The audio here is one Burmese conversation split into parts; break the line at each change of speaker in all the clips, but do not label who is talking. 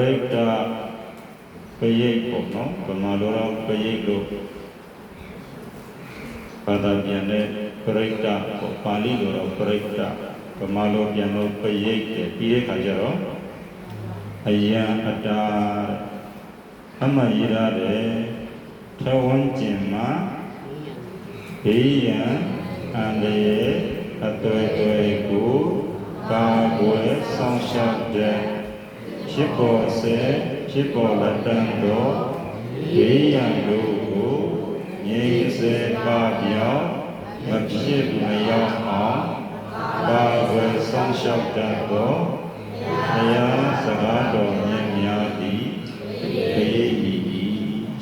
ရိတ္တပရိတ်ပေါ့နော်ဗမာလိုတော့ပရိတ်လို့ဘာသာပြန်တဲ့ပရိတ္တပေါ့ပါဠိလိုတော့ပရိတ္တဗမာလိုပြန်လို့ပရိတ်တယ်ပြီးတဲ့ခါကျတော့အယံအတာအမှန်ရရတယ်ထဝန်းကျင်မှာဘေးရန်အန္တရာယ်အသွယ်သွယ်ကိုကာကွယ်ဆောင်ရှောက်တဲ့ ဖြစ်ပေါ်စေဖြစ်ပေါ်လက်တန်သောဘေးရန်တို့ကိုငြိမ်းစေပါပြောင်းမဖြစ်မရောက်အောင်ကာကွယ်ဆောင်ရှောက်တတ်သောတရားစကားတော်မြတ်များသည်ဘေးဤဤ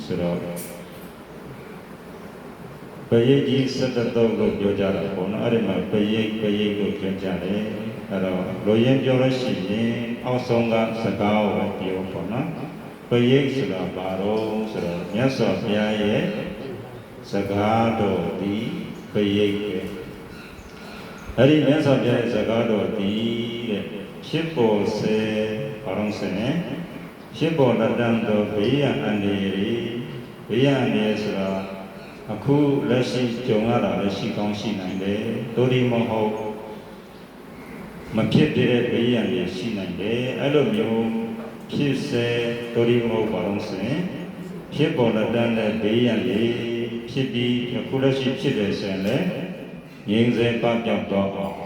ဆိုတော့ပရိတ်ကြီးစတတုပ်လို့ပြောကြတာပေါ့နော်အဲ့ဒီမှာပရိတ်ပရိတ်လို့ပြောကြတယ် အဲ့တော့လိုရင်းပြောလို့ရှိရင်အောက်ဆုံးကစကားကိုပြောပေါ့နော်ပရိတ်ဆိုတာဘာတော့ဆိုတော့မြတ်စွာဘုရားရဲ့စကားတော်ဒီပရိတ်ပဲအဲ့ဒီမြတ်စွာဘုရားရဲ့စကားတော်ဒီတဲ့ဖြစ်ပေါ်စေဘာလို့ဆိုရင်ဖြစ်ပေါ်တတ်သောဘေးရန်အန္တရာယ်ဘေးရန်အန္တရာယ်ဆိုတာအခုလက်ရှိကြုံရတာလည်းရှိကောင်းရှိနိုင်တယ်ဒိုဒီမဟုတ် မဖြစ်တဲ့ဘေးရန်တွေရှိနိုင်တယ်အဲ့လိုမျိုးဖြစ်စေဒိုဒီမဟုတ်ဘာလို့ဆိုရင်ဖြစ်ပေါ်တတ်တဲ့ဘေးရန်တွေဖြစ်ပြီးအခုလက်ရှိဖြစ်တယ်ဆိုရင်လည်းငြိမ်းစေပပြောက်တော့အောင်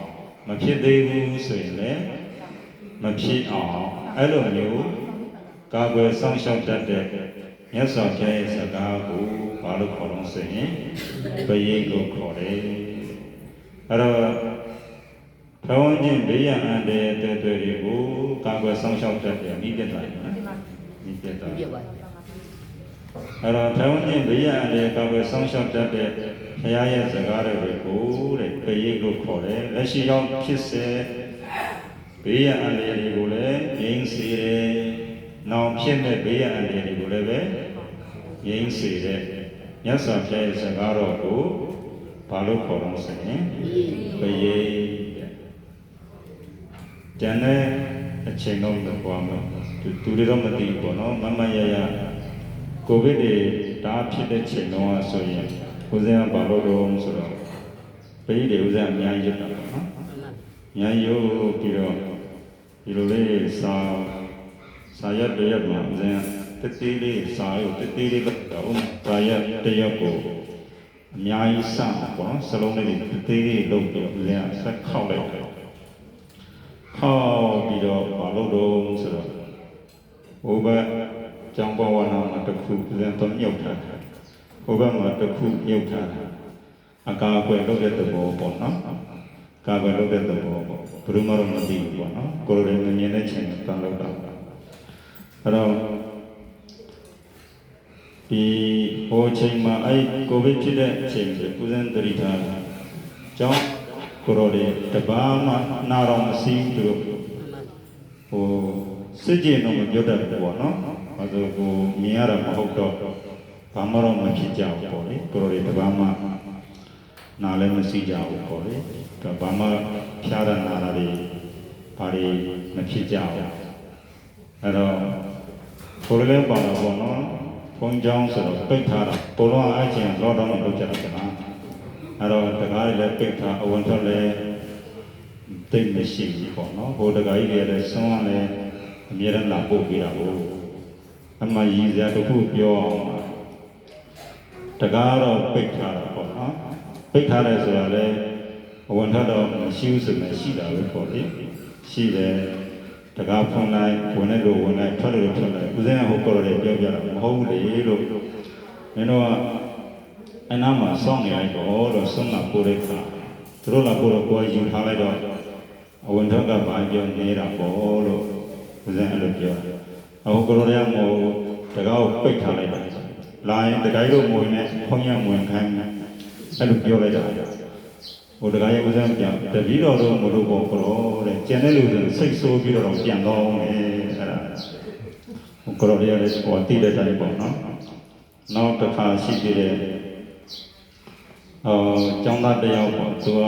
မဖြစ်သေးဘူးဆိုရင်လည်းမဖြစ်အောင်အဲ့လိုမျိုးကာကွယ်ဆောင်ရှောက်တတ်တဲ့မြတ်စွာဘုရားရဲ့စကားကိုဘာလို့ခေါ်လို့ဆိုရင်ပရိတ်လို့ခေါ်တယ်အဲ့တော့ ဘဝချင်းဘေးရန်အန္တရာယ်တဲ့တွေကိုကာကွယ်ဆောင်ရှောက်တတ်တဲ့မိသက်တာနော်မိသက်တာ
ပြပါ
အဲ့တော့ဘဝချင်းဘေးရန်အန္တရာယ်ကာကွယ်ဆောင်ရှောက်တတ်တဲ့ဘုရားရဲ့စကားတွေကိုတဲ့ပရိတ်လို့ခေါ်တယ်လက်ရှိရောက်ဖြစ်စေဘေးရန်အန္တရာယ်တွေကိုလည်းငြိမ်းစေတယ်နောင်ဖြစ်မဲ့ဘေးရန်အန္တရာယ်တွေကိုလည်းပဲငြိမ်းစေတဲ့မြတ်စွာဘုရားရဲ့စကားတော်ကိုဘာလို့ခေါ်လို့ဆိုရင်ပရိတ်တဲ့ ကျန်တဲ့အချိန်တော့တော့ပွားမှာသူသူတွေတော့မသိဘူးပေါ့နော်မမရရကိုဗစ်တွေဒါဖြစ်တဲ့ချိန်တော့ဆိုရင်ဦးဇင်းကဘာလို့တော့ဆိုတော့ပရိတ်တွေဦးဇင်းအများကြီးရတာပေါ့နော်အများကြီးရုပ်ပြီးတော့ဒီလိုလေးစာစာရက်တရက်မှာဦးဇင်းကတတိလေးစာရုပ်တတိလေးတော့စာရက်တရက်ကိုအများကြီးစမှာပေါ့နော်စလုံးလေးတွေတတိလေးလုံးပြီးတော့ဦးဇင်းကဆက်ခောက်လိုက် တယ်ခောက်ပြီးတော့ဘာလို့တော့ဆိုတော့ဟိုဘက်ကျောင်းပေါ်ဝနာမှာတစ်ခုဦးဇင်းတော့မြုပ်ထားတယ်ဟိုဘက်မှာတစ်ခုမြုပ်ထားတယ်အကာအကွယ်လုပ်တဲ့သဘောပေါ့နော်ကာကွယ်လုပ်တဲ့သဘောပေါ့ဘယ်သူမှတော့မသိဘူးပေါ့နော်ကိုလိုတွေမမြင်တဲ့ချိန်မှာတန်လောက်တာအဲ့တော့ဒီဟိုချိန်မှာအဲ့ကိုဗစ်ဖြစ်တဲ့အချိန်ကိုဦးဇင်းတရိထားတယ်ကျောင်း ကိုလိုတွေတပါးမှနာတော်မစီးသူတို့ဟိုစစ်ကြည်တော့မပြောတတ်ဘူးပေါ့နော်ဘာလို့ကိုမြင်ရတာမဟုတ်တော့ဘာမှတော့မဖြစ်ကြဘူးပေါ့လေကိုလိုတွေတပါးမှနာလည်းမစီးကြဘူးပေါ့လေဒါဘာမှဖျားတာနာတာတွေဘာတွေမဖြစ်ကြဘူးအဲ့တော့ကိုလိုလည်းပေါ့တော့ပေါ့နော်ဘုံကြောင်းဆိုတော့ပိတ်ထားတာဘုံလုံးအချင်းလောတော့မလုပ်ကြတာကနာ အဲ့တော့တကားတွေလည်းပိတ်ထားအဝန်ထွက်လည်းတိတ်မရှိဘူးပေါ့နော်ဟိုတကားကြီးတွေလည်းဆုံးရလည်းအမြဲတမ်းလာပို့ပေးတာကိုအမှရည်စရာတစ်ခုပြောအောင်တကားတော့ပိတ်ထားတာပေါ့နော်ပိတ်ထားတယ်ဆိုတာလည်းအဝန်ထွက်တော့မရှိဘူးဆိုရင်ရှိတာပဲပေါ့လေရှိတယ်တကားဖွင့်လိုက်ဝင်လိုက်လို့ဝင်လိုက်ထွက်လို့ထွက်လိုက်ဦးဇင်းကဟိုကော်ရပြောပြတာမဟုတ်ဘူးလေလို့မင်းတို့က အနာမှာစောင့်နေလိုက်တော့လို့ဆုံးလာပို့လိုက်တာသူတို့လာပို့တော့ကိုယ်ယူထားလိုက်တော့အဝန်ထွက်ကဘာပြောနေတာပေါ့လို့ဦးဇင်းအဲ့လိုပြောအခုကော်ရရမို့တကားကိုပိတ်ထားလိုက်တာလာရင်တကားလို့မဝင်နဲ့ဖုံးရမဝင်ခိုင်းအဲ့လိုပြောလိုက်တာဟိုတကားရဲ့ဦးဇင်းပြန်တပီတော်တော့မလို့ပေါ့ကောတဲ့ကျန်တဲ့လူတွေစိတ်ဆိုးပြီးတော့ပြန်တော့မယ်အဲ့ဒါဟိုကော်ရရလည်းဟိုတိတဲ့တိုင်းပေါ့နော်နောက်တစ်ခါရှိသေးတယ် အော်ကျောင်းသားတစ်ယောက်ပေါ့သူက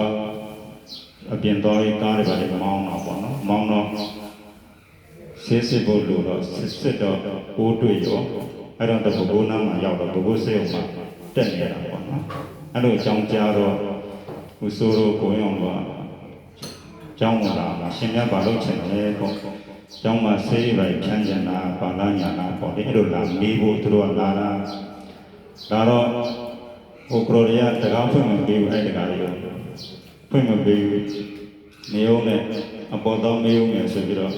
အပြင်တော်ရေးကားတွေပါလေမောင်းတော့ပေါ့နော်မောင်းတော့ဆဆေးစစ်ဖို့လို့တော့စစ်စစ်တော့ပိုးတွေ့ရောအဲ့တော့တပုဂိုးနားမှာရောက်တော့ပုဂိုးစေုံမှာတက်နေတာပေါ့နော်အဲ့လိုအကြောင်းကြားတော့ဟိုဆိုတော့ကိုရောတော့ကျောင်းလာမှာရှင်မြတ်ဘာလို့ချင်လဲပေါ့ကျောင်းမှာဆေးရိုက်ဖြန်းကျင်တာပါလာညာတာပေါ့ဒီအဲ့လိုလာမေးဖို့သူတို့ကလာတာဒါတော့ ဟိုကရိုရီးယားတကောင်းဖွင့်မပေးဘူးအဲ့တကားလေးကိုဖွင့်မပေးဘူးနေအောင်နဲ့အပေါ်တော့မေးအောင်နဲ့ဆိုပြီးတော့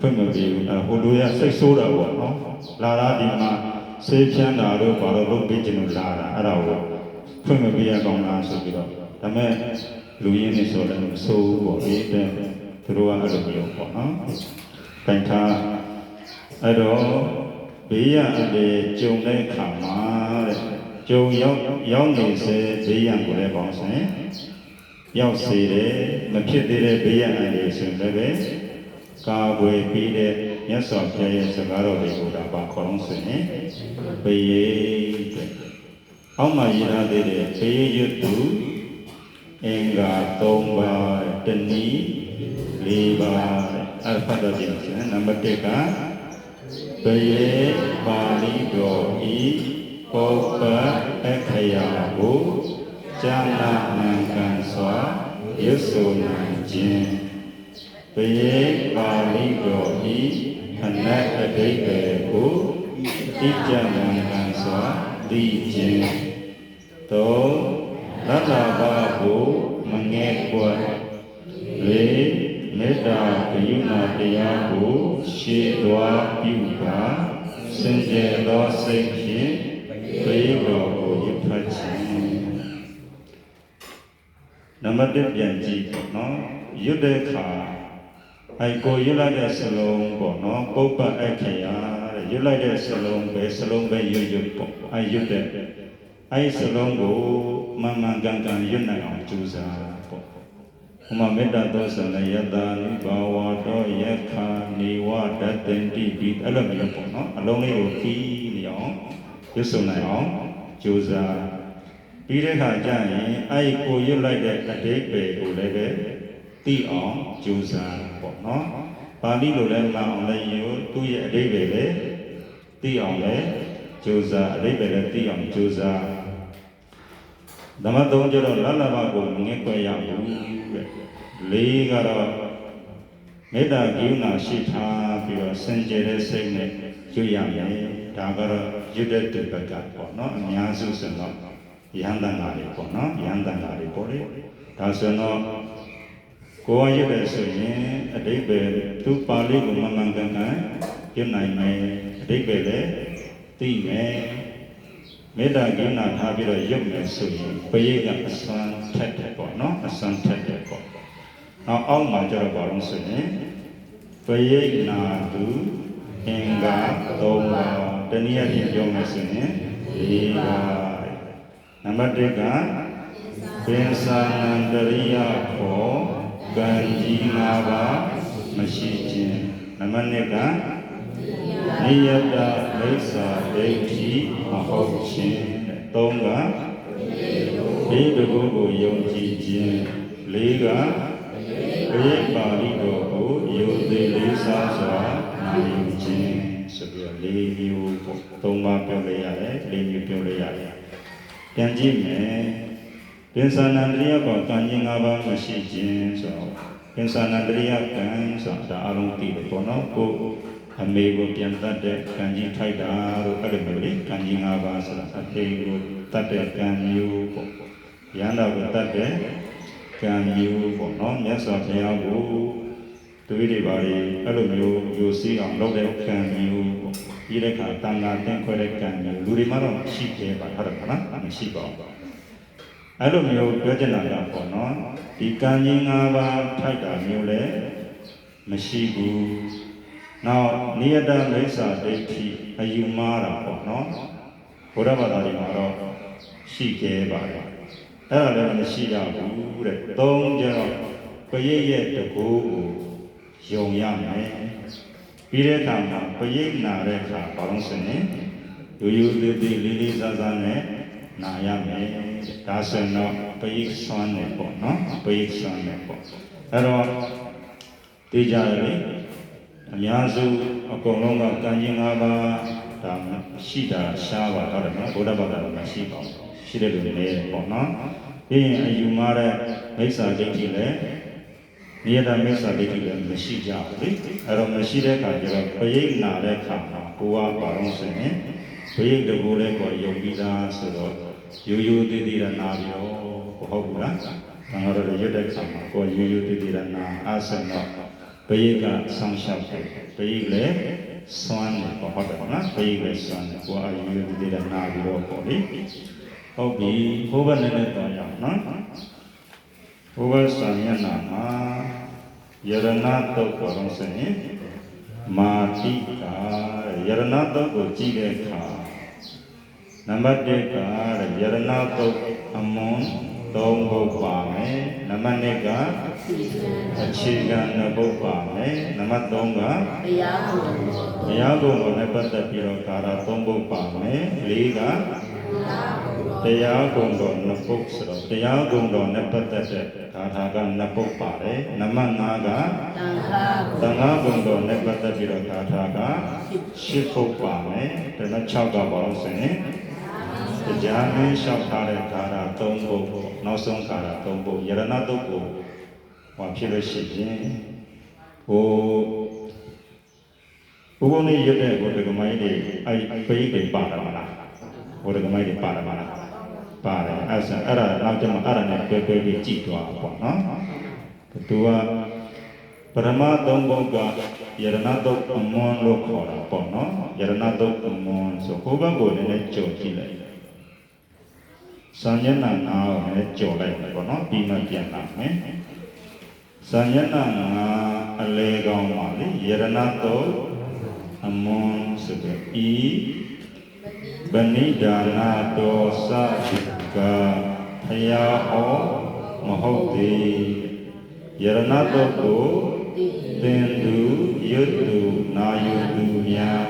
ဖွင့်မပေးဘူးအဲ့ဟိုလူရစိတ်ဆိုးတာပေါ့နော်လာတာဒီမှာဆေးဖြန်းတာတို့ဘာလို့လုပ်ပေးချင်လို့လာတာအဲ့ဒါကိုဖွင့်မပေးရကောင်းလားဆိုပြီးတော့ဒါပေမဲ့လူရင်းနေဆိုလည်းမဆိုးဘူးပေါ့ဒီတဲ့သူတို့ကအဲ့လိုမျိုးပေါ့နော်တိုင်ထားအဲ့တော့ဘေးရအလေကြုံတဲ့ခါမှာတဲ့ ကြုံရောက်ရောက်နေစေဘေးရကိုလည်းပေါင်းစင်ရောက်စေတယ်မဖြစ်သေးတဲ့ဘေးရအလေဆိုရင်လည်းပဲကာကွယ်ပြီးတဲ့မြတ်စွာဘုရားရဲ့စကားတော်တွေကိုဒါပါခေါ်လို့ဆိုရင်ဘေးရိတဲ့အောက်မှာရထားသေးတဲ့ဘေးရွတ်သူအင်္ဂါ၃ပါးတဏီ၄ပါးအဲ့ဒါဖတ်တော့ကြည့်လို့ရှိရင်နံပါတ်1ကဘယေပါဠိတော်ဤ ပုပ္ပအခရာကိုဇာနာနံကံစွာရွတ်ဆိုနိုင်ခြင်းဘယေပါဠိတော်ဤအနတ်အဓိပ္ပာယ်ကိုဣကြနံကံစွာသိခြင်းသုံးလတ္တဘာကိုမငဲ့ကွယ်လေးမေတ္တာဂရုဏာတရားကိုရှေ့သွားပြုပါစင်ကြယ်သောစိတ်ဖြင့် ပြေတော်ကိုရဖတ်ခြင်းနံပါတ်1ပြန်ကြည့်ပေါ့နော်ရွတ်တဲ့အခါအဲကိုရွတ်လိုက်တဲ့စလုံးပေါ့နော်ပုပ္ပအခရာတဲ့ရွတ်လိုက်တဲ့စလုံးပဲစလုံးပဲရွတ်ရွတ်ပေါ့အဲရွတ်တဲ့အဲစလုံးကိုမမှန်ကန်ကန်ရွတ်နိုင်အောင်ကြိုးစားပေါ့ဥမမေတ္တာသောစနယတာနိဘာဝတောယခာနေဝဒတ္တန္တိဒီအဲ့လိုမျိုးပေါ့နော်အလုံးလေးကိုပြီးနေအောင် ရွတ်ဆိုနိုင်အောင်ကြိုးစားပြီးတဲ့အခါကျရင်အဲ့ကိုရွတ်လိုက်တဲ့အတိတ်ပဲကိုလည်းပဲသိအောင်ကြိုးစားပေါ့နော်ပါဠိလိုလည်းမှန်အောင်လည်းယူသူ့ရဲ့အတိတ်ပဲလေသိအောင်လည်းကြိုးစားအတိတ်ပဲလည်းသိအောင်ကြိုးစားဓမ္မသုံးကျတော့လလဘကိုငဲ့ကွယ်ရဘူးတဲ့လေးကတော့မေတ္တာကရုဏာရှိထားပြီးတော့စင်ကြယ်တဲ့စိတ်နဲ့ရွတ်ရမယ်ဒါကတော့ ရွတ်တဲ့သူဘက်ကပေါ့နော်အများစုဆိုတော့ယန္တန်လာတွေပေါ့နော်ယန္တန်လာတွေပေါ့လေဒါဆိုတော့ကိုယ်ရရွတ်တဲ့ဆိုရင်အတိတ်ပဲသူပါဠိကိုမမှန်ကန်ကန်ရွတ်နိုင်မယ်အတိတ်ပဲလည်းသိမယ်မေတ္တာကရုဏာထားပြီးတော့ရုပ်မယ်ဆိုရင်ဘယေကအစွမ်းထက်တယ်ပေါ့နော်အစွမ်းထက်တယ်ပေါ့နောက်အောက်မှာကျတော့ဘာလို့ဆိုရင်ဘယေနာတုအင်္ဂါသုံးပါး တနည်းအားဖြင့်ပြောမယ်ဆိုရင်ဒီပါနံပါတ်1ကပင်စာနန္တရိယခောကံကြီး၅ပါးမရှိခြင်းနံပါတ်2ကနိယတမိစ္ဆာဒိဋ္ဌိမဟုတ်ခြင်းသုံးကဒီတကုကိုယုံကြည်ခြင်းလေးကဘိပါဠိတော်ကိုယုံသေးလေးစားစွာနာယူခြင်း ဆိုပြီးတော့လေးမျိုးပေါ့သုံးပါးပြောလိုက်ရတယ်လေးမျိုးပြောလိုက်ရတယ်ပြန်ကြည့်မယ်ပင်စနန္တရိယကောကံကြီး၅ပါးမရှိခြင်းဆိုတော့ပင်စနန္တရိယကံဆိုတာအလုံးတည်တယ်ပေါ့နော်ကိုအမေကိုပြန်တတ်တဲ့ကံကြီးထိုက်တာတို့အဲ့လိုမျိုးလေကံကြီး၅ပါးဆိုတာအဖေကိုတတ်တဲ့ကံမျိုးပေါ့ရဟန္တာကိုတတ်တဲ့ကံမျိုးပေါ့နော်မြတ်စွာဘုရားကို တွေးတွေပါလေအဲ့လိုမျိုးယူစည်းအောင်လုပ်တဲ့ကံမျိုးပေါ့ဒီတဲ့ခါတန်ခါတင့်ခွဲတဲ့ကံမျိုးလူတွေမှတော့ရှိသေးပါဟုတ်တယ်မလားမရှိပါဘူးအဲ့လိုမျိုးပြောချင်တာကပေါ့နော်ဒီကံကြီး၅ပါးထိုက်တာမျိုးလည်းမရှိဘူးနောက်နိယတမိစ္ဆာဒိဋ္ဌိအယူမှားတာပေါ့နော်ဘုရားဘာသာတွေမှာတော့ရှိသေးပါတယ်အဲ့ဒါလည်းမရှိရဘူးတဲ့သုံးကြတော့ပရိရဲ့တကူကို ယုံရမယ်ပြီးတဲ့အခါမှာပရိနာတဲ့အခါဘာလို့ဆိုရင်ယူယူသေးသေးလေးလေးစားစားနဲ့နာရမယ်ဒါဆိုတော့ပရိဆွမ်းနေပေါ့နော်ပရိဆွမ်းနေပေါ့အဲ့တော့တေးကြရလေအများစုအကုန်လုံးကကံကြီး၅ပါးဒါရှိတာရှားပါတော့တယ်နော်ဘုရားဘာသာမှာရှိပါဘူးရှိတဲ့လူတွေလည်းပေါ့နော်ပြီးရင်အယူမှားတဲ့မိစ္ဆာဒိဋ္ဌိလည်း နိယတမိစ္ဆာဒိဋ္ဌိလည်းမရှိကြဘူးလေအဲ့တော့မရှိတဲ့အခါကျတော့ပရိတ်နာတဲ့အခါမှာကိုယ်ကဘာလို့ဆိုရင်ပရိတ်တကူလည်းကိုယုံပြီးသားဆိုတော့ယူယူတည်တည်ရနာပြီးတော့ဟုတ်ဘူးလားငါတို့ရွတ်တဲ့အခါမှာကိုယူယူတည်တည်ရနာအားဆန်တော့ပရိတ်ကဆောင်းရှောက်တယ်ပရိတ်လည်းစွမ်းတယ်ပေါ့ဟုတ်တယ်နော်ပရိတ်လည်းစွမ်းတယ်ကိုအယူယူတည်တည်ရနာပြီးတော့ပေါ့လေဟုတ်ပြီဘုဘနဲ့နဲ့တော့ရအောင်နော် ဘုဘဆံမျက်နှာမှာယရဏတုတ်ပေါ်တော့ဆိုရင်မာတိကာယရဏတုတ်ကိုကြည့်တဲ့အခါနံပါတ်1ကယရဏတုတ် အမွန်သုံးဖို့ပါမယ်နံပါတ်2ကအခြေခံနှစ်ဖို့ပါမယ်နံပါတ်3က
တရားကို
ဘုရားကုံကိုလည်းပတ်သက်ပြီးတော့ကာရသုံးဖို့ပါမယ်၄ကတရားကုံတော်နှစ်ပုတ်ဆိုတော့တရားကုံတော်နဲ့ပတ်သက်တဲ့ဂါထာကနှစ်ပုတ်ပါတယ်နံပါတ်5က
တန်ခါ
သံဃာကုံတော်နဲ့ပတ်သက်ပြီးတော့ဂါထာကရှစ်ပုတ်ပါမယ်ဒါနဲ့6ကပါလို့ဆိုရင်တရားမင်းလျှောက်ထားတဲ့ဂါထာ3ပုတ်နောက်ဆုံးဂါထာ3ပုတ်ယရဏတုတ်ကိုဟောဖြစ်လို့ရှိရင်ဟိုဘုဘုံလေးရွတ်တဲ့ဘုဒ္ဓဂမိုင်းတွေအဲ့ပိဋိတွေပါတာမလား ဘုဒ္ဓဂမိုင်းတွေပါတာမလားပါတယ်အဲ့ဒါအဲ့ဒါနောက်ကျမှအဲ့ဒါနဲ့တွဲတွဲပြီးကြည့်သွားပါပေါ့နော်သူကပရမသုံးဘုံကယရဏတုတ်အမွန်လို့ခေါ်တာပေါ့နော်ယရဏတုတ်အမွန်ဆိုဟိုဘက်ကိုလည်းကြုံကြည့်လိုက်စံညနာနာကိုလည်းကြုံလိုက်တယ်ပေါ့နော်ပြီးမှပြန်လာမယ်စံညနာနာအလေကောင်းပါလေယရဏတုတ်အမွန်ဆိုတဲ့ဤ ဗနိဒာနာတောသကဖယာဟောမဟုတ်သေးယရဏတုတ်ကိုသင်သူရွတ်သူနာယူသူများ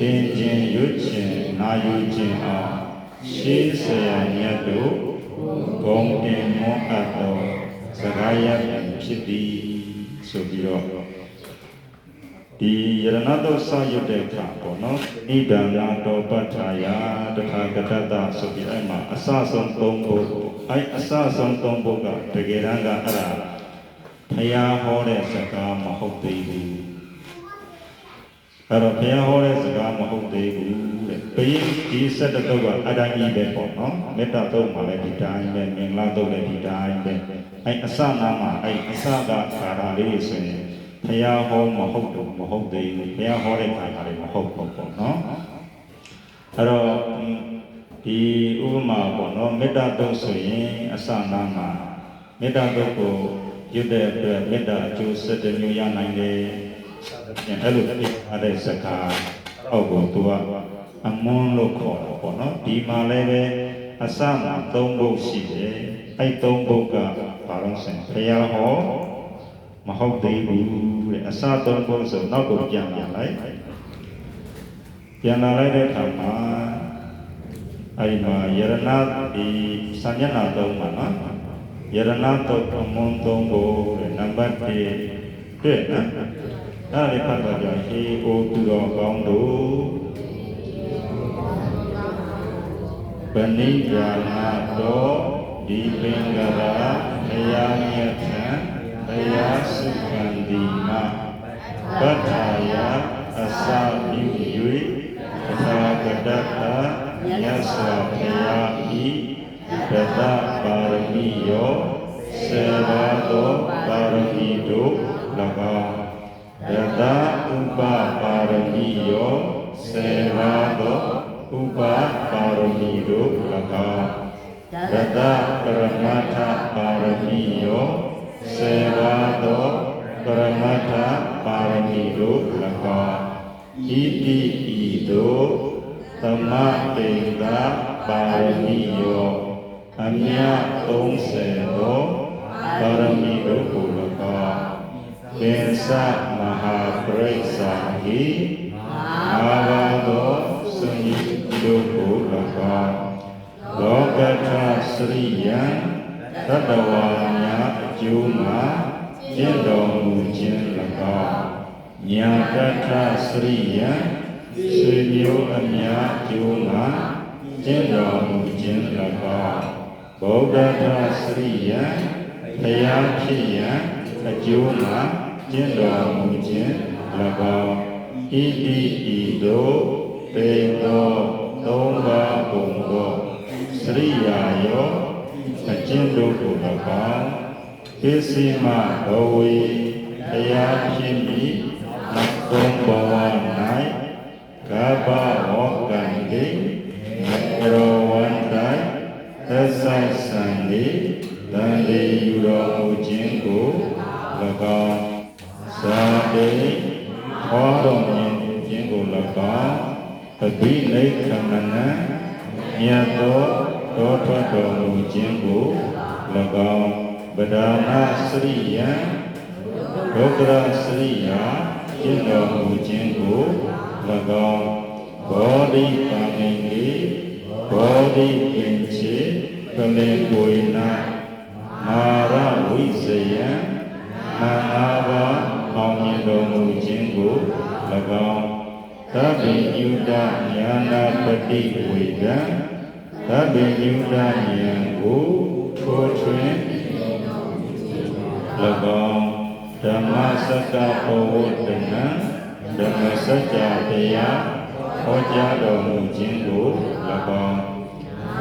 သင်ခြင်းရွတ်ခြင်းနာယူခြင်းအားရှေးဆရာမြတ်တို့ဂုံတင်မောအပ်သောစကားရဖြစ်သည်ဆိုပြီးတော့ ဒီယရဏတုစရွတ်တဲ့အခါပေါ့နော်ဣဒံနာတောပဋ္ဌာယတခါကတတဆိုပြီးအဲ့မှာအစဆုံးသုံးဖို့အဲ့အစဆုံးသုံးဖို့ကတကယ်တမ်းကအဲ့ဒါဖယားဟောတဲ့စကားမဟုတ်သေးဘူးအဲ့တော့ဘုရားဟောတဲ့စကားမဟုတ်သေးဘူးတဲ့ဘယင်းဒီစက်တတုတ်ကအတိုင်းကြီးပဲပေါ့နော်မေတ္တာတုတ်မှာလည်းဒီတိုင်းပဲမင်္ဂလာတုတ်လည်းဒီတိုင်းပဲအဲ့အစနာမှာအဲ့အစကကာရာလေးဆိုရင် ဘုရားဟောမဟုတ်တော့မဟုတ်သေးဘူးဘုရားဟောတဲ့ကာရာလေးမဟုတ်ဘူးပေါ့နော်အဲ့တော့ဒီဥပမာပေါ့နော်မေတ္တာတုတ်ဆိုရင်အစနာမှာမေတ္တာတုတ်ကိုရွတ်တဲ့အတွက်မေတ္တာအကျိုးဆက်တဲ့မျိုးရနိုင်တယ်အဲ့လိုဖြစ်ထားတဲ့စကားအောက်ကိုသူကအမွန်းလို့ခေါ်တော့ပေါ့နော်ဒီမှာလည်းပဲအစမှာ၃ဘုတ်ရှိတယ်အဲ့၃ဘုတ်ကဘာလို့ဆိုရင်ဘုရားဟောမဟုတ်သေးဘူး တဲ့အစ၃ဘုတ်ဆိုနောက်ကိုပြန်ပြန်လိုက်ပြန်လာလိုက်တဲ့အခါမှာအဲ့ဒီမှာယရဏဒီစံညနာ၃မှာနော်ယရဏတုတ်အမွန်း၃ဘုတ်တဲ့နံပါတ်1တွေ့နော်အဲ့ဒီဖတ်တော့ကြဟေအိုသူတော်ကောင်းတို့ပဏိဒါနာတော်ဒီပင်္ဂရာဘုရားမြတ်ထံဘုရားစုခံဒီမှာပဋ္ဌာယအစာပြု၍သာကတတမြတ်စွာဘုရားဤတတပါရမီယောစေဘာသောပါရမီတို့၎င်းယတဥပပါရမီယောစေ ဘာသောဥပပါရမီတို့၎င်းယတပရမတ္ထပါရမီယောစေဘာသော ပရမတ္ထပါရမီတို့၎င်းဣတိဤသို့သမတေကပါရမီယောအမြတ်30သောပါရမီတို့ကို၎င်းကေသမဟာပရိစ္ဆာဟိအာဘာသောစွန်ဤတို့ကို၎င်းလောကထစရိယံသတ္တဝါများအကျိုးမှာ ကျင့်တော်မူခြင်း၎င်းညာတထစရိယဆွေမျိုးအများကျိုးမှာကျင့်တော်မူခြင်း၎င်းဗုဒ္ဓထစရိယဘုရားဖြစ်ရန်အကျိုးမှာကျင့်တော်မူခြင်း၎င်းဣတိဤသို့ပေသောသုံးပါးပုံသောစရိယာယောအကျင့်တို့ကို၎င်း ကိစီမဘဝေတရားဖြစ်ပြီးနောက်ဆုံးဘဝ၌ကဗ္ဗဝကံတိနရောဝန္တိုင်သက်ဆိုင်ဆံလေတန်လေယူတော်မူခြင်းကို၎င်းဇာတိဟောတော်မူခြင်းကို၎င်းပတိနိခမနံမြတ်သောတောထွက်တော်မူခြင်းကို၎င်း ဗဒါနာစရိယံဒုက္ခရစရိယာကျင့်တော်မူခြင်းကို၎င်းဘောဓိပါဏိတိဘောဓိပင်ချေပမေကိုိနာမာရဝိဇယံနာနာဘာအောင်မြင်တော်မူခြင်းကို၎င်းသဗ္ဗညုတညာနာပတိဝေဒံသဗ္ဗညုတဉာဏ်ကို ဓမ္မစက္ကပဝတ္တနံဓမ္မစကြာတရားဟောကြားတော်မူခြင်းကို၎င်း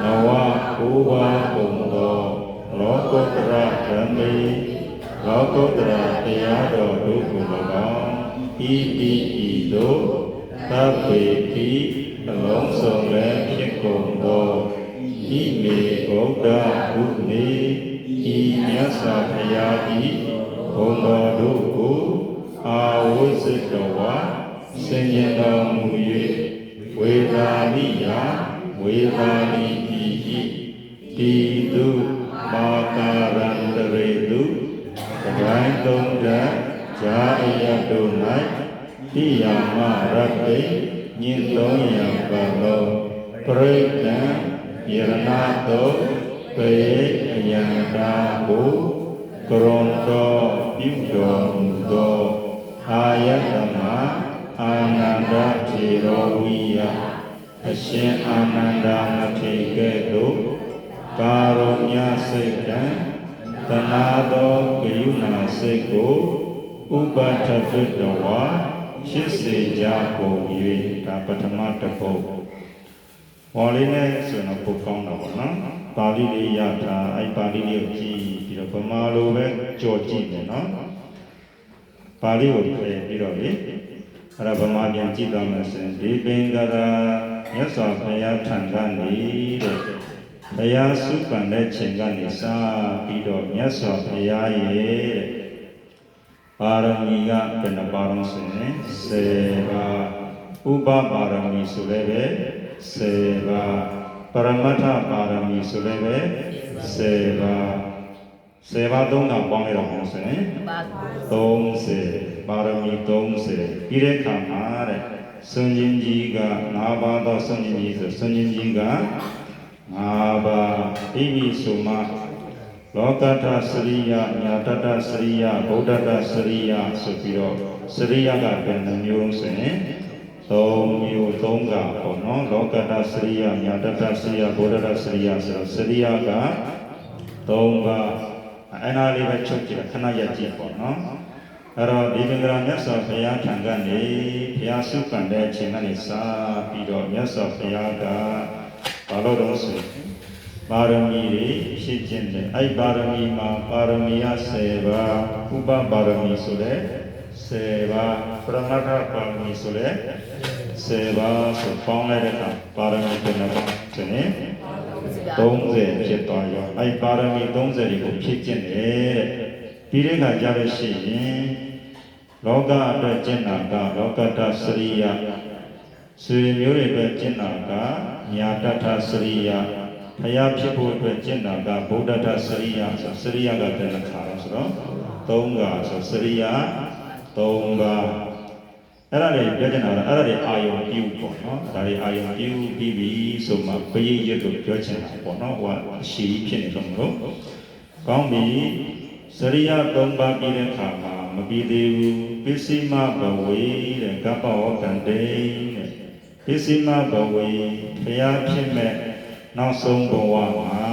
နဝဘူဝါကုံသောလောကုတ္တရဓမ္မေလောကုတ္တရတရားတော်တို့ကို၎င်းဤဤဤတို့သဗ္ဗေတိအလုံးစုံလည်းဖြစ်ကုန်သောဤမေဗုဒ္ဓဘုနေဤမြတ်စွာဘုရားဤ ဘုံတော်တို့ကိုအာဝိဇ္ဇတဝါဆင်ញင်တော်မူ၍ဝေသာလိယဝေသာလိဤဤတိတုမာကာရံတရေတုတတိုင်းသုံးတတ်ဇာအယတု၌တိယမရတ္တိညင်သုံးရပတ်လုံးပရိဒံယရဏတောပေအယံတာဟု ကရုံတော်ပြုတော်မူသောအာယတမအာနန္ဒထေရောဝိယအရှင်အာနန္ဒမထေကဲ့သို့ကာရုညစိတ်တံတနာသောဂယုဏစိတ်ကိုဥပဋ္ဌပိတဝါဖြစ်စေကြကုန်၍ဒါပထမတစ်ပုဒ်ဟောလေးနဲ့ဆိုတော့ပုတ်ကောင်းတော့ဗောနော်ပါဠိလေးရတာအဲ့ပါဠိလေးကိုကြည့်ပြီးတော့ ဗမာလိုပဲကြော်ကြည့်တယ်နော်ပါဠိကိုဖယ်ပြီးတော့လေအဲ့ဒါဗမာပြန်ကြည့်သွားမယ်ဆိုရင်ဒီပင်ကရာမြတ်စွာဘုရားထံကနေတဲ့ဘုရားစုပန်တဲ့ချိန်ကနေစပြီးတော့မြတ်စွာဘုရားရဲ့တဲ့ပါရမီကဘယ်နှပါတော့ဆိုရင်10ပါးဥပပါရမီဆိုလည်းပဲ10ပါးပရမတ္ထပါရမီဆိုလည်းပဲ10ပါး 10ပါးသုံးတာပေါင်းလိုက်တော့မဆိုရင်
ပါ
30ပါရမီ30ပြီးတဲ့အခါမှာတဲ့စွန်ရင်ကြီးက5ပါးသောစွန်ရင်ကြီးဆိုစွန်ရင်ကြီးက5ပါးပြီးပြီဆိုမှလောကတ္ထစရိယညာတတ္ထစရိယဗုဒ္ဓတ္ထစရိယဆိုပြီးတော့စရိယကဘယ်နှမျိုးလုံးဆိုရင်သုံးမျိုးသုံးကပေါ့နော်လောကတ္ထစရိယညာတတ္ထစရိယဗုဒ္ဓတ္ထစရိယဆိုတော့စရိယကသုံးပါ အဲ့နာလေးပဲချုပ်ကြည့်ခဏရကြည့်ပေါ့နော်အဲ့တော့ဒီမင်္ဂလာမြတ်စွာဘုရားထံကနေဘုရားစုပန်တဲ့အချိန်ကနေစပြီးတော့မြတ်စွာဘုရားကဘာလို့တော့ဆိုရင်ပါရမီတွေဖြစ်ခြင်းတယ်အဲ့ပါရမီမှာပါရမီရ10ပါးဥပပါရမီဆိုတဲ့10ပါးပရမတ္ထပါရမီဆိုတဲ့10ပါးဆိုပေါင်းလိုက်တဲ့အခါပါရမီဘယ်နှပါးဆိုရင် 30ဖြစ်သွားရောအဲ့ပါရမီ30တွေကိုဖြစ်ခြင်းတယ်တဲ့ဒီတဲ့ခါကြလို့ရှိရင်လောကအတွက်ကျင့်တာကလောကတ္တစရိယဆွေမျိုးတွေအတွက်ကျင့်တာကညာတ္ထစရိယဖယားဖြစ်ဖို့အတွက်ကျင့်တာကဗုဒ္ဓတစရိယဆိုစရိယကတည်းကခါတော့ဆိုတော့သုံးကဆိုစရိယသုံးက အဲ့ဒါတွေပြောချင်တာကအဲ့ဒါတွေအာယုံပြုပေါ့နော်ဒါတွေအာယုံပြုပြီးပြီဆိုမှပရိယတ်ကိုပြောချင်တာပေါ့နော်ဟိုကအရှိဖြစ်နေတော့မလို့ကောင်းပြီစရိယသုံးပါးပြီးတဲ့ခါမှာမပြီးသေးဘူးပစ္စည်းမဘဝေတဲ့ကပ္ပဝကံတေတဲ့ပစ္စည်းမဘဝေဘုရားဖြစ်မဲ့နောက်ဆုံးဘဝမှာ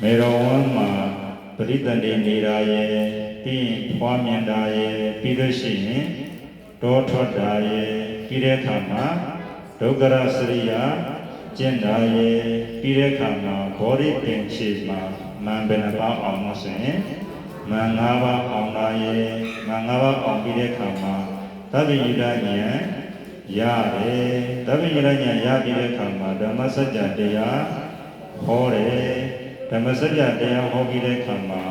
မေတော်ဝမ်းမှာပရိသတ်နေနေတာရဲ့ ပြီးရင်ဖွားမြင်တာရဲ့ပြီးလို့ရှိရင်တောထွက်တာရဲ့ပြီးတဲ့အခါမှာဒုက္ခရစရိယာကျင့်တာရဲ့ပြီးတဲ့အခါမှာဘောဓိပင်ခြေမှာမန်ဘယ်နှပါအောင်လို့ဆိုရင်မင်္ဂပါအောင်လာရဲ့မင်္ဂပါအောင်ပြီးတဲ့အခါမှာသဗ္ဗညုတဉာဏ်ရတယ်သဗ္ဗညုတဉာဏ်ရပြီးတဲ့အခါမှာဓမ္မစကြာတရားဟောတယ်ဓမ္မစကြာတရားဟောပြီးတဲ့အခါမှာ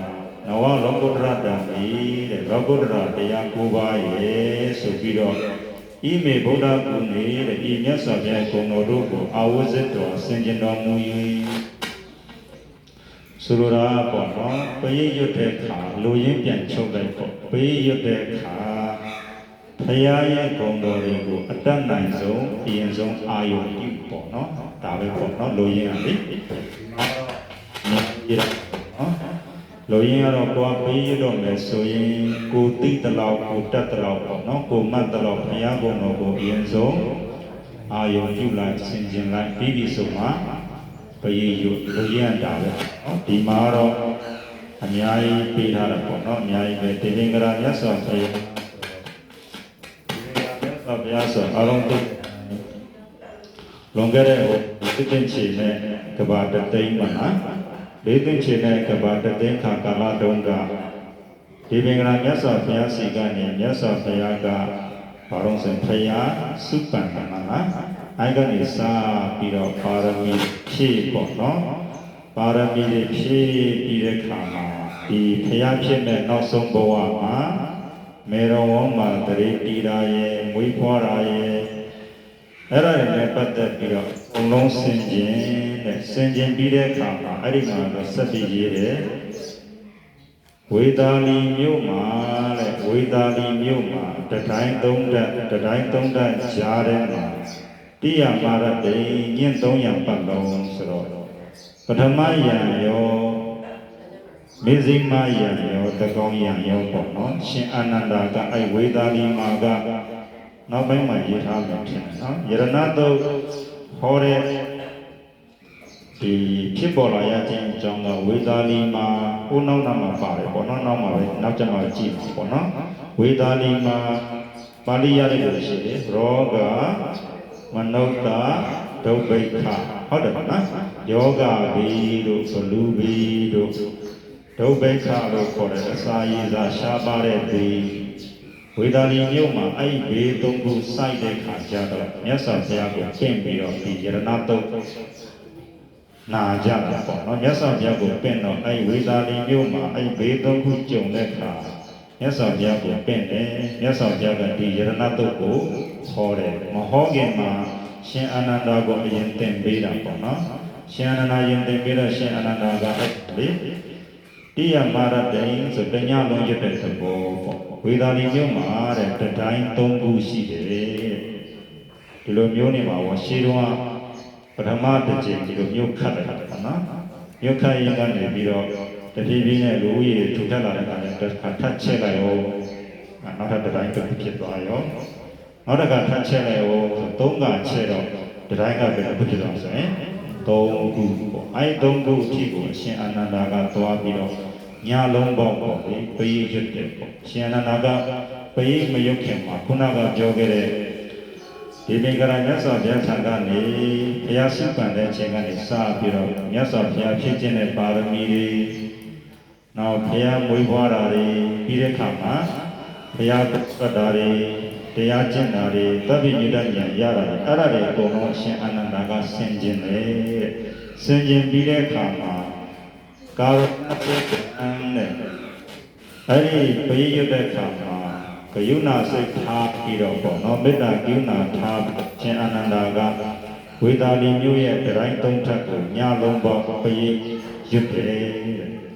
နဝလောကုတ္တရတံဤတဲ့လောကုတ္တရတရား၉ပါးရဲ့ဆိုပြီးတော့ဤမေဗုဒ္ဓဂုဏေတဲ့ဤမြတ်စွာဘုရားဂုဏ်တော်တို့ကိုအာဝဇ္ဇတော်ဆင်ကျင်တော်မူ၏ဆိုလိုတာပေါ့နော်ပရိရွတ်တဲ့အခါလူရင်းပြန်ချုပ်လိုက်ပေါ့ပရိရွတ်တဲ့အခါဖရာရဲ့ဂုဏ်တော်တွေကိုအတတ်နိုင်ဆုံးအရင်ဆုံးအာယုံပြုပေါ့နော်ဒါပဲပေါ့နော်လူရင်းကလေဒီနော် လူရင်းကတော့ကိုယ်ပရိရွတ်တော့မယ်ဆိုရင်ကိုယ်သိတလောက်ကိုတတ်တလောက်ပေါ့နော်ကိုယ်မှတ်တလောက်ဖရာဂုဏ်တော်ကိုအရင်ဆုံးအာယုံပြုလိုက်ဆင်ခြင်လိုက်ပြီးပြီဆိုမှပရိရွတ်လူရင်းတာပဲနော်ဒီမှာတော့အများကြီးပေးထားတာပေါ့နော်အများကြီးပဲတေလင်္ဂရာမြတ်စွာဘုရားတေလင်္ဂရာမြတ်စွာဘုရားဆိုအလုံးသိလွန်ခဲ့တဲ့ဟိုသိတဲ့ချေနဲ့ကဘာတသိန်းမှာနော် လေးသိန်းချေနဲ့ကဘာတသိန်းခါကာလတုန်းကဒီပင်္ဂရာမြတ်စွာဘုရားစီကနေမြတ်စွာဘုရားကဘာလို့ဆိုဖရာစုပန်တာနော်အဲကနေစပြီးတော့ပါရမီဖြည့်ပေါ့နော်ပါရမီတွေဖြည့်ပြီးတဲ့ခါမှာဒီဖျားဖြစ်မဲ့နောက်ဆုံးဘဝမှာမေတော်ဝမ်းမှာတရေတီတာရဲ့မွေးဖွားတာရဲ့အဲ့ဒါတွေနဲ့ပတ်သက်ပြီးတော့ အုံလုံးဆင်ကျင်တဲ့ဆင်ကျင်ပြီးတဲ့အခါမှာအဲ့ဒီမှာတော့ဆက်ပြီးရေးတယ်ဝေသာလီမြို့မှာတဲ့ဝေသာလီမြို့မှာတတိုင်းသုံးတက်တတိုင်းသုံးတက်ကြားထဲမှာတိယမာရတေညင့်300ပတ်လုံးဆိုတော့ပထမယံရောမေဇိမယံရောတကောင်းယံရောပေါ့နော်ရှင်အာနန္ဒာကအဲ့ဝေသာလီမာကနောက်ပိုင်းမှာရေးထားမှဖြစ်တယ်နော်ယရဏတုတ် ဟောတဲ့ဒီဖြစ်ပေါ်လာရခြင်းအကြောင်းကဝေသာလီမာဟိုနောက်နောက်မှာပါတယ်ပေါ့နော်နောက်မှာပဲနောက်ကျမှကြည့်ပါပေါ့နော်ဝေသာလီမာပါဠိရတဲ့လိုရှိတယ်ရောဂမနုဿာဒုဗ္ဗိခဟုတ်တယ်နော်ယောဂဘီတို့ဘလူဘီတို့ဒုဗ္ဗိခလို့ခေါ်တယ်အစာရည်စာရှားပါတဲ့ဘီ ဝေဒာလီမြို့မှာအဲ့ဒီဘေးသုံးခုစိုက်တဲ့ခါကျတော့မြတ်စွာဘုရားကိုပြင်ပြီးတော့ဒီယရဏတုတ်နာကြတာပေါ့နော်မြတ်စွာဘုရားကိုပြင်တော့အဲ့ဒီဝေဒာလီမြို့မှာအဲ့ဒီဘေးသုံးခုကြုံတဲ့ခါမြတ်စွာဘုရားကိုပြင်တယ်မြတ်စွာဘုရားကဒီယရဏတုတ်ကိုဟောတယ်မဟောခင်မှာရှင်အာနန္ဒာကိုအရင်သင်ပေးတာပေါ့နော်ရှင်အာနန္ဒာယင်သင်ပေးတော့ရှင်အာနန္ဒာကအဲ့လေတိယမာရတိန်ဆိုတညလုံးရတဲ့သဘောပေါ့ ဝေဒာလီမြို့မှာတဲ့တတိုင်း၃ခုရှိတယ်ဒီလိုမျိုးနေမှာဝရှေးတုန်းကပထမတစ်ချိန်ဒီလိုမျိုးခတ်တယ်ပေါ့နော်မြို့ခတ်ရင်ကနေပြီးတော့တတိပိနဲ့လူဦးရေထူထပ်လာတဲ့အခါကျတော့ထပ်ချက်လိုက်ရောနောက်ထပ်တစ်တိုင်းတစ်ခုဖြစ်သွားရောနောက်တစ်ခါထပ်ချက်လိုက်ဟိုသုံးကချက်တော့ဒီတိုင်းကပဲအခုဖြစ်တော့ဆိုရင်သုံးခုပေါ့အဲသုံးခုအဖြစ်ကိုအရှင်အာနန္ဒာကသွားပြီးတော့ ညာလုံးပေါက်ပေါ့လေပရိရွတ်တယ်ပေါ့ရှင်အာနန္ဒာကပရိမယုတ်ခင်မှာခုနကပြောခဲ့တဲ့ဒီမင်္ဂလာမြတ်စွာဘုရားထံကနေဘုရားရှိခိုးတဲ့အချိန်ကနေစပြီးတော့မြတ်စွာဘုရားဖြစ်ခြင်းတဲ့ပါရမီတွေနောက်ဘုရားမွေးဖွားတာတွေပြီးတဲ့အခါမှာဘုရားပတ်တာတွေတရားကျင့်တာတွေသဗ္ဗညုတဉာဏ်ရတာတွေအဲ့ဒါတွေအကုန်လုံးအရှင်အာနန္ဒာကဆင်ကျင်တယ်တဲ့ဆင်ကျင်ပြီးတဲ့အခါမှာကာရဏပု တ္တံတဲ့အဲ့ဒီပရိယုတ်တဲ့အခါမှာကယုဏစိတ်ထားပြီးတော့ပေါ့နော်မေတ္တာကယုဏထားအရှင်အာနန္ဒာကဝေသာလီမျိုးရဲ့တိုင်းသုံးထပ်ကိုညလုံးပေါပရိယုတ်တယ်တဲ့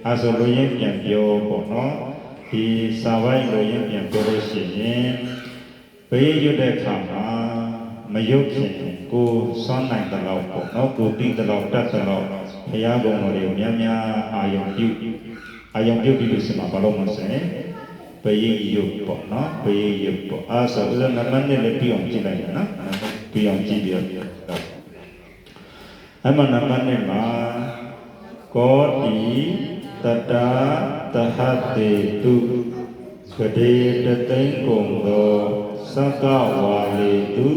အဲဆိုလူရင်းပြန်ပြောပေါ့နော်ဒီစာပိုင်းလူရင်းပြန်ပြောလို့ရှိရင်ဘေးရွတ်တဲ့ခါမှာမယုတ်ခင်ကိုစွမ်းနိုင်တဲ့လောက်ပေါ့နော်ကိုတိတဲ့လောက်တတ်တဲ့လောက်ဘုရားကုံတော်တွေကိုများများအာယုံပြု အာယုံပြုပြီးလို့ရှိမှဘာလို့မလဲဆိုရင်ပရိယုတ်ပေါ့နော်ပရိယုတ်ပေါ့အားဆိုဦးဇင်းနံပါတ်1လည်းပြီးအောင်ကြည့်လိုက်ရနော်ပြီးအောင်ကြည့်ပြီးတော့အဲ့မှာနံပါတ်1မှာကောတိတတသဟတေတုကတိတသိန်းကုန်သောသက္ကဝါလေတု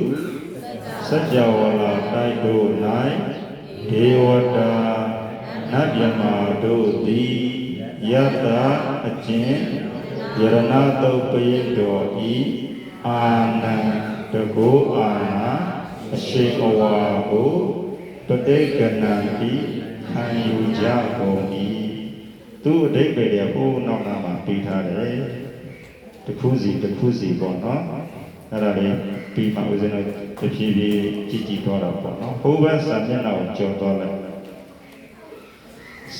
စัจ java လာတိုက်တို့၌ဒေဝတာနတ်မြမာတို့သည် ယတ္တအကျင့်ယရဏတုပ္ပယတော်ဤအာနံတကောအာနာအရှိအဝါကိုပဋိကဏံဤခံယူကြကုန်၏သူအဓိပ္ပာယ်ရဟိုးနောက်နာမှာပြီးထားတယ်တစ်ခုစီတစ်ခုစီပေါ့နော်အဲ့ဒါလေးပြီးမှဦးဇင်းတို့တဖြည်းဖြည်းကြည့်ကြည့်တော့တော့ပေါ့နော်ဟိုးဘက်စာမျက်နှာကိုကြော်တော့လိုက်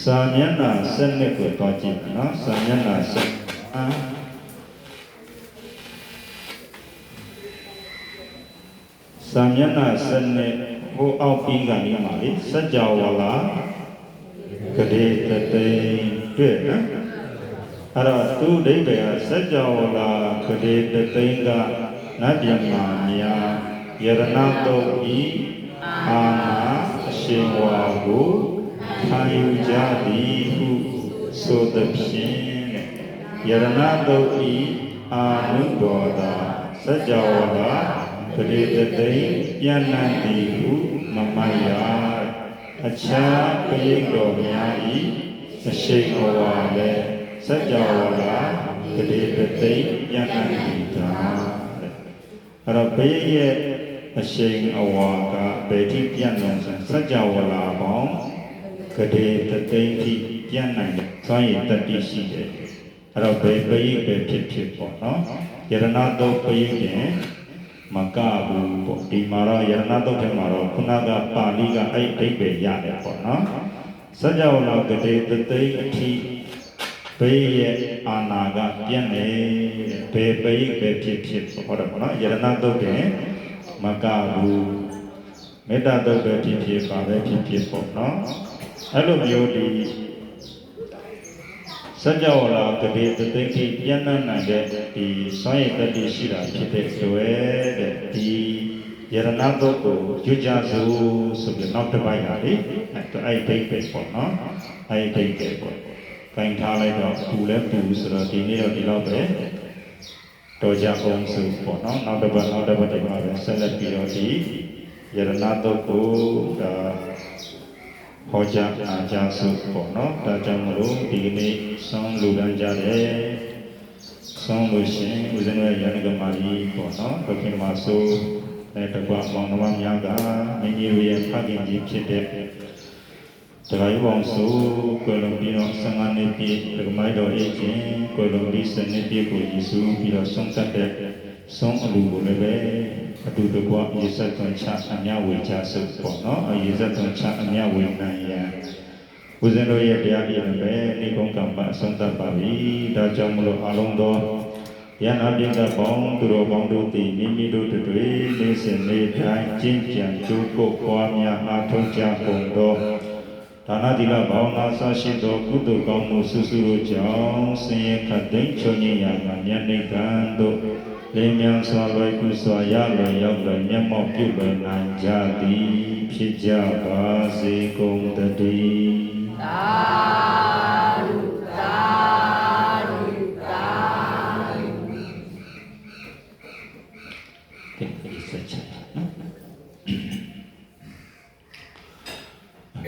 စာမျက်နှာစနစ်ကိုတော့ကြည့်နော်စာမျက်နှာစနစ်အာစာမျက်နှာစနစ်ဟိုအောက်ပြီးကနေမှာလေစัจ java လာကတိတသိန်းတွေ့နော်အဲ့တော့သူအဓိပ္ပာယ်ကစัจ java လာကတိတသိန်းကနတ်မြမာများယရဏတုတ်ဤအာနာအရှင်ဝါကို ခံယူကြသည်ဟုဆိုသည်ဖြင့်တဲ့ယရဏတုတ်ဤအာနုဘောတာစัจ java လာကတိတသိန်းပြန်လည်သည်ဟုမမတ်ရအခြားပိဋတော်များဤအရှိန်အဝါလည်းစัจ java လာကတိတသိန်းပြန်လည်သည်သာတဲ့ အဲ့တော့ဘေးရဲ့အရှိန်အဝါကဘယ်ထိပြန့်လုံးဆိုစัจ java လာပေါင်း ကတိတသိန်းထိပြန့်နိုင်တယ်ဆိုရင်တတိရှိတယ်အဲ့တော့ဘယ်ဘေးပဲဖြစ်ဖြစ်ပေါ့နော်ယရဏတုတ်ဘေးရင်မကဘူးပေါ့ဒီမှာတော့ယရဏတုတ်ထဲမှာတော့ခုနကပါဠိကအဲ့အဓိပ္ပာယ်ရတယ်ပေါ့နော်စัจ java လာကတိတသိန်းအထိဘေးရဲ့အာနာကပြန့်နေဘယ်ဘေးပဲဖြစ်ဖြစ်ပေါ့ဟုတ်တယ်ပေါ့နော်ယရဏတုတ်တင်မကဘူးမေတ္တာတုတ်ပဲဖြစ်ဖြစ်ပါပဲဖြစ်ဖြစ်ပေါ့နော် အဲ့လိုမျိုးဒီစัจ java လာကတိတသိန်းထိပြန့်နှံ့နိုင်တဲ့ဒီစွမ်းရည်တတိရှိတာဖြစ်တဲ့တွေ့တဲ့ဒီယရဏတုတ်ကိုရွကြစို့ဆိုပြီးနောက်တစ်ပိုက်လာလေအဲ့အဲ့ဒိတ်ပဲပေါ့နော်အဲ့ဒိတ်ပဲပေါ့ကင်ထားလိုက်တော့ပူလဲပူဆိုတော့ဒီနေ့တော့ဒီလောက်ပဲတော်ကြအောင်ဆိုပေါ့နော်နောက်တစ်ပတ်နောက်တစ်ပတ်ဒီမှာပဲဆက်လက်ပြီးတော့ဒီယရဏတုတ်ကိုဒါ ဟောကြားအားကြားစုပေါ့နော်ဒါကြောင့်မလို့ဒီကနေ့ဆောင်းလူလန်းကြတယ်ဆောင်းလို့ရှရင်ဦးဇင်းရဲ့ရန်ကမာကြီးပေါ့နော်ဒုက္ခမဆိုးအဲတကွာမောင်နှမများကမိမိတို့ရဲ့ဖခင်ကြီးဖြစ်တဲ့တခါယူပေါင်းစုကွယ်လွန်ပြီးတော့15နှစ်ပြည့်ဒကမိုက်တော်အေးချင်းကွယ်လွန်ပြီး7နှစ်ပြည့်ကိုယေရှုပြီးတော့ဆုံးသက်တဲ့ ဆုံးအလူကိုလည်းပဲအတူတကွရေဆက်သွန်ချအမြဝေချစုပေါ့နော်အရေဆက်သွန်ချအမြဝေနိုင်ရန်ဦးဇင်းတို့ရဲ့တရားပြည့်လည်းပဲဒီကုန်းကံပါအဆုံးသတ်ပါပြီဒါကြောင့်မလို့အလုံးသောယန္နာပိကပေါင်းသူတော်ကောင်းတို့သည်မိမိတို့တွေနေစဉ်နေတိုင်းကျင့်ကြံကြိုးကိုပွားများအားထုတ်ကြကုန်သောဒါနသီလဘာဝနာဆရှိသောကုသိုလ်ကောင်းမှုစုစုတို့ကြောင့်ဆင်းရဲခတ်သိမ်းချုပ်ငြိမ်းရာမှာမြတ်နိဗ္ဗာန်သို့ လင်းမြန်စွာလွယ်ကူစွာရလွယ်ရောက်လွယ်မျက်မှောက်ပြုလွယ်နိုင်ကြသည်ဖြစ်ကြပါစေကုန်သတည်း
သာဓုသာဓုသာဓု
ကဲဒီစချာနော်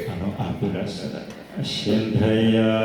အနောအပုရ္စအရှင်ဘုရား